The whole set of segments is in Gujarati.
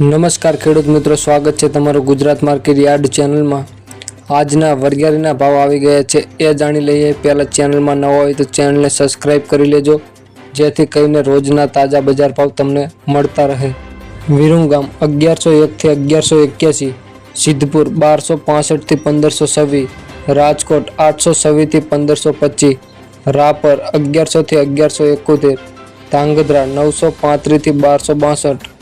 નમસ્કાર ખેડૂત મિત્રો, સ્વાગત છે તમારું ગુજરાત માર્કેટ યાર્ડ ચેનલમાં. આજના વરિયાળીના ભાવ આવી ગયા છે, એ જાણી લઈએ. પહેલાં ચેનલમાં નવા હોય તો ચેનલને સબસ્ક્રાઈબ કરી લેજો, જેથી કરીને રોજના તાજા બજાર ભાવ તમને મળતા રહે. વિરુંગામ અગિયારસો એકથી અગિયારસો એક્યાસી, સિદ્ધપુર બારસો પાસઠથી પંદરસો છવ્વીસ, રાજકોટ આઠસો છવ્વીસથી પંદરસો પચીસ, રાપર અગિયારસોથી અગિયારસો એકોતેર, ધાંગધ્રા નવસો પાંત્રીસથી બારસો બાસઠ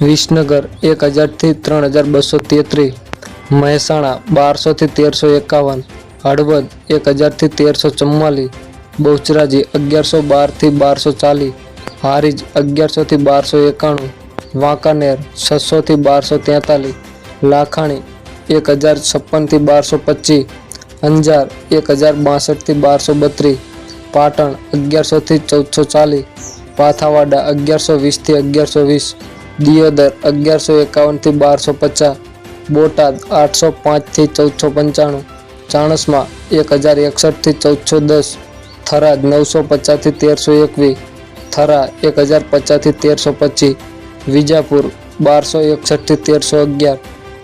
વિસનગર એક હજારથી ત્રણ હજાર બસો તેત્રીસ મહેસાણા બારસોથી તેરસો એકાવન હળવદ એક હજારથી તેરસો ચુમ્માલીસ બહુચરાજી અગિયારસો બારથી બારસો ચાલીસ હારીજ અગિયારસોથી બારસો એકાણું વાંકાનેર છસોથી બારસો તેતાલીસ લાખાણી એક હજાર છપ્પનથી બારસો પચીસ અંજાર એક હજાર બાસઠથી બારસો બત્રીસ પાટણ અગિયારસોથી ચૌદસો ચાલીસ પાથાવાડા અગિયારસો વીસથી અગિયારસો વીસ દિયોદર અગિયારસો એકાવનથી બારસો પચાસ, બોટાદ આઠસો પાંચથી ચૌદસો પંચાણું, ચાણસમાં એક હજાર એકસઠથી ચૌદસો દસ, થરાદ નવસો પચાસથી તેરસો એકવીસ, થરા એક હજાર પચાસથી તેરસો પચીસ, વિજાપુર બારસો એકસઠથી તેરસો અગિયાર,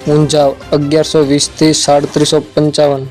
ઊંઝાવ અગિયારસો વીસથી સાડત્રીસો પંચાવન.